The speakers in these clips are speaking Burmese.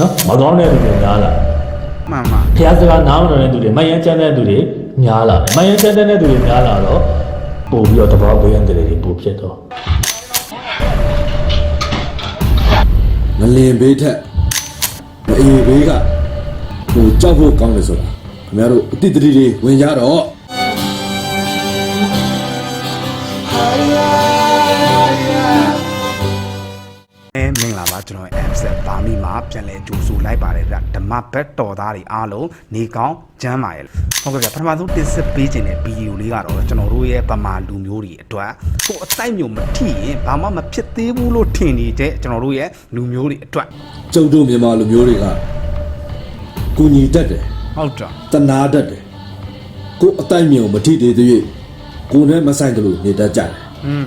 နော်မကောင်းတဲ့လူတွေများလာမှန်မှန်ဖျားစကားနားမတော်တဲ့သူတွေမယန်းချမ်းတဲ့သူတွေများလာတယ်မယန်းချမ်းတဲ့သူတွေများလာတော့ပို့ပြီးတော့တဘောဘေးရန်တွေတွေပို့ဖြစ်တော့မလင်ဘေးထက်မအေဘေးကဟိုကြောက်ဖို့ကောင်းတယ်ဆိုတာခင်ဗျားတို့အတိတ်တတိတွေဝင်ကြတော့ အဲမင်္ဂလာပါကျွန်တော် M7 ဗာမီမှာပြန်လဲကြိုဆိုလိုက်ပါတယ်ဗျဓမ္မဘက်တော်သားတွေအားလုံးနေကောင်းကျမ်းပါရဲ့ဟုတ်ကဲ့ဗျပထမဆုံးတင်ဆက်ပေးခြင်းတဲ့ဗီဒီယိုလေးကတော့ကျွန်တော်တို့ရဲ့ဗမာလူမျိုးတွေအတွက်ကိုယ်အတိုက်မျိုးမထိရင်ဘာမှမဖြစ်သေးဘူးလို့ထင်နေတဲ့ကျွန်တော်တို့ရဲ့လူမျိုးတွေအတွက်ကျုပ်တို့မြန်မာလူမျိုးတွေကကုညီတတ်တယ်ဟုတ်တယ်တနာတတ်တယ်ကိုယ်အတိုက်မြုံမထိသေးသေး၍ကိုယ်နဲ့မဆိုင်တယ်လို့နေတတ်ကြတယ်อืม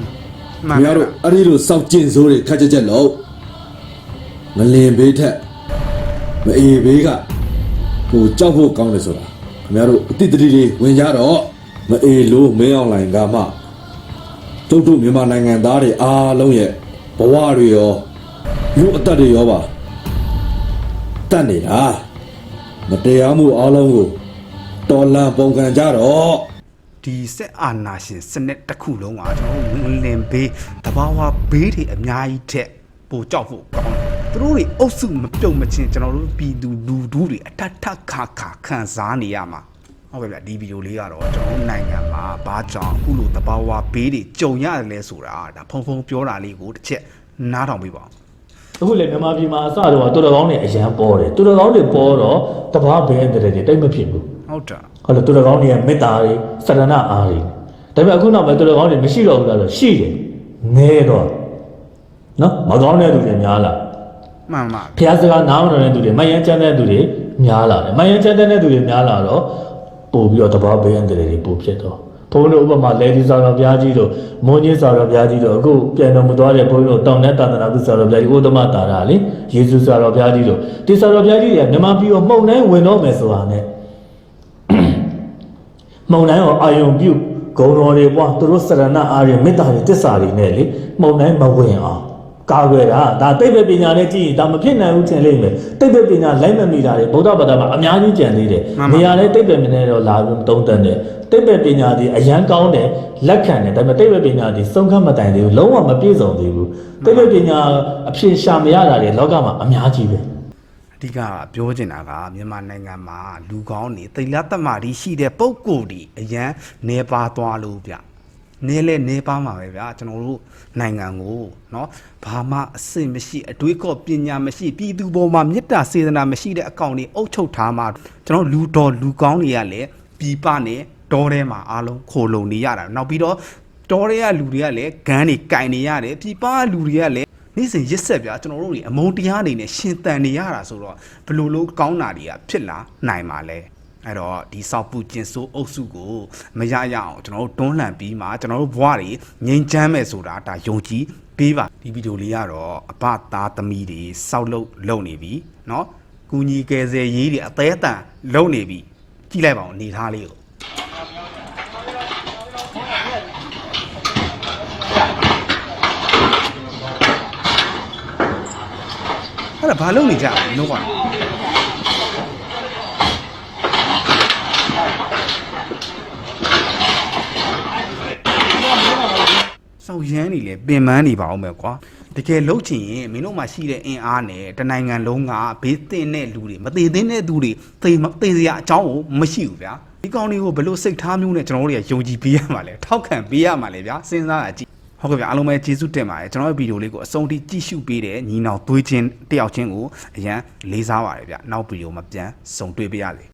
ခင်ဗျားတို့အဲ့ဒီလိုစောက်ကျင်စိုးတွေခက်ကြက်ကြက်လို့မလင်ဘေးထက်မအေဘေးကဟိုကြောက်ဖို့ကောင်းတယ်ဆိုတာခင်ဗျားတို့အတိတ်တတိတွေဝင်ကြတော့မအေလို့မင်းအောင်လိုင်ကမှကျုပ်တို့မြန်မာနိုင်ငံသားတွေအားလုံးရဲ့ဘဝတွေရောလူအသက်တွေရောပါတတ်နေတာမတရားမှုအားလုံးကိုတော်လန်ပုံကန်ကြတော့ ဒီစစ်အာဏာရှင်စနစ်တစ်ခုလုံးကကျွန်တော်တို့လင်ဘေးတဘာဝဘေးတွေအများကြီးထက်ပိုကြောက်ဖို့ကောင်းတယ်သူတို့တွေအုပ်စုမပြုတ်မချင်းကျွန်တော်တို့ပြည်သူလူထုတွေအထက်ထက်ခါခါခံစားနေရမှာဟုတ်ကဲ့ဗျဒီဗီဒီယိုလေးကတော့ကျွန်တော်တို့နိုင်ငံမှာဘာကြောင့်အခုလိုတဘာဝဘေးတွေကြုံရတယ်လဲဆိုတာဒါဖုံဖုံပြောတာလေးကိုတစ်ချက်နားထောင်ပေးပါဦး အခုလေမြန်မာပြည်မှာအစတော့တူတော်ကောင်းတွေအရန်ပေါ်တယ်တူတော်ကောင်းတွေပေါ်တော့တဘောဘေးရန်တွေတွေတိတ်မဖြစ်ဘူးဟုတ်တယ်ဟုတ်တယ်တူတော်ကောင်းတွေကမေတ္တာတွေစရဏအားတွေဒါပေမဲ့အခုနောက်ပိုင်းတူတော်ကောင်းတွေမရှိတော့ဘူးလားဆိုတော့ရှိတယ်နည်းတော့နော်မကောင်းတဲ့လူတွေများလာမှန်မှန်ဖျားစကားနားမတော်တဲ့သူတွေမယန်းချမ်းတဲ့သူတွေများလာတယ်မယန်းချမ်းတဲ့သူတွေများလာတော့ပို့ပြီးတော့တဘောဘေးရန်တွေတွေပို့ဖြစ်တော့ ဘုန်းတို့ဥပမာလေဒီစာတော်ဘုရားကြီးတို့မွန်ကြီးစာတော်ဘုရားကြီးတို့အခုပြန်တော်မူသွားတဲ့ဘုန်းကြီးတို့တောင်နဲ့တာသနာကုစာတော်ဘုရားကြီးဥဒ္ဓမတာရာလေယေရှုစာတော်ဘုရားကြီးတို့ဒီစာတော်ဘုရားကြီးတွေကမြန်မာပြည်ကိုမှုန်တိုင်းဝင်တော့မယ်ဆိုတာနဲ့မှုံတိုင်းကိုအာယုံပြုဂုံတော်တွေပွားသူတို့စရဏအားတွေမေတ္တာတွေတစ္ဆာတွေနဲ့လေမှုံတိုင်းမဝင်အောင် ကာကွယ်တာဒါတိတ်ပဲပညာနဲ့ကြည့်ရင်ဒါမဖြစ်နိုင်ဘူးထင်လိမ့်မယ်တိတ်ပဲပညာလိုက်မမိတာတွေဗုဒ္ဓဘာသာမှာအများကြီးကြံသေးတယ်နေရာလဲတိတ်ပဲမနေတော့လာပြီးသုံးတန်တယ်တိတ်ပဲပညာတွေအရန်ကောင်းတယ်လက်ခံတယ်ဒါပေမဲ့တိတ်ပဲပညာတွေစုံခတ်မတိုင်သေးဘူးလုံးဝမပြည့်စုံသေးဘူးတိတ်ပဲပညာအဖြစ်ရှာမရတာတွေလောကမှာအများကြီးပဲအဓိကပြောချင်တာကမြန်မာနိုင်ငံမှာလူကောင်းတွေတိတ်လတ်တမာတိရှိတဲ့ပုံကိုယ်တွေအရန်နေပါသွားလို့ဗျ နေလဲနေပါမှာပဲဗျာကျွန်တော်တို့နိုင်ငံကိုเนาะဘာမှအစင်မရှိအတွေးခေါ်ပညာမရှိပြည်သူပေါ်မှာမေတ္တာစေတနာမရှိတဲ့အကောင်တွေအုပ်ချုပ်ထားမှာကျွန်တော်လူတော်လူကောင်းတွေကလည်းပြည်ပနဲ့တောထဲမှာအားလုံးခိုလုံနေရတာနောက်ပြီးတော့တောထဲကလူတွေကလည်းဂန်းတွေကင်နေရတယ်ပြည်ပကလူတွေကလည်း နေ့စဉ်ရစ်ဆက်ပြကျွန်တော်တို့တွေအမုန်းတရားအနေနဲ့ရှင်တန်နေရတာဆိုတော့ဘယ်လိုလို့ကောင်းတာတွေကဖြစ်လာနိုင်ပါလဲ အဲ့တော့ဒီစောက်ပူကျင်ဆိုးအုပ်စုကိုမရရအောင်ကျွန်တော်တို့တွန်းလှန်ပြီးမှကျွန်တော်တို့ဘဝတွေငြိမ်းချမ်းမဲ့ဆိုတာဒါယုံကြည်ပေးပါဒီဗီဒီယိုလေးကတော့အဘသားသမီးတွေစောက်လုပ်လုပ်နေပြီเนาะကူညီကယ်ဆယ်ရေးတွေအသေးအတန်လုပ်နေပြီကြည့်လိုက်ပါဦးအနေထားလေးကို အဲ့ဒါဘာလုပ်နေကြလဲနှုတ်က စောက်ရမ်းနေလေပင်ပန်းနေပါအောင်ပဲကွာတကယ်လှုပ်ချင်ရင်မင်းတို့မှာရှိတဲ့အင်အားနဲ့တနိုင်ငံလုံးကဘေးသင့်တဲ့လူတွေမသေးသင့်တဲ့သူတွေသေမသေစရာအကြောင်းကိုမရှိဘူးဗျာဒီကောင်တွေကိုဘယ်လိုစိတ်ထားမျိုးနဲ့ကျွန်တော်တို့တွေကယုံကြည်ပေးရမှာလဲထောက်ခံပေးရမှာလဲဗျာစဉ်းစားတာကြည့်ဟုတ်ကဲ့ဗျအားလုံးပဲကျေးဇူးတင်ပါတယ်ကျွန်တော်ရဲ့ဗီဒီယိုလေးကိုအဆုံးထိကြည့်ရှုပေးတဲ့ညီနောင်သွေးချင်းတယောက်ချင်းကိုအရန်လေးစားပါတယ်ဗျနောက်ဗီဒီယိုမှာပြန်ဆုံတွေ့ပါရစေ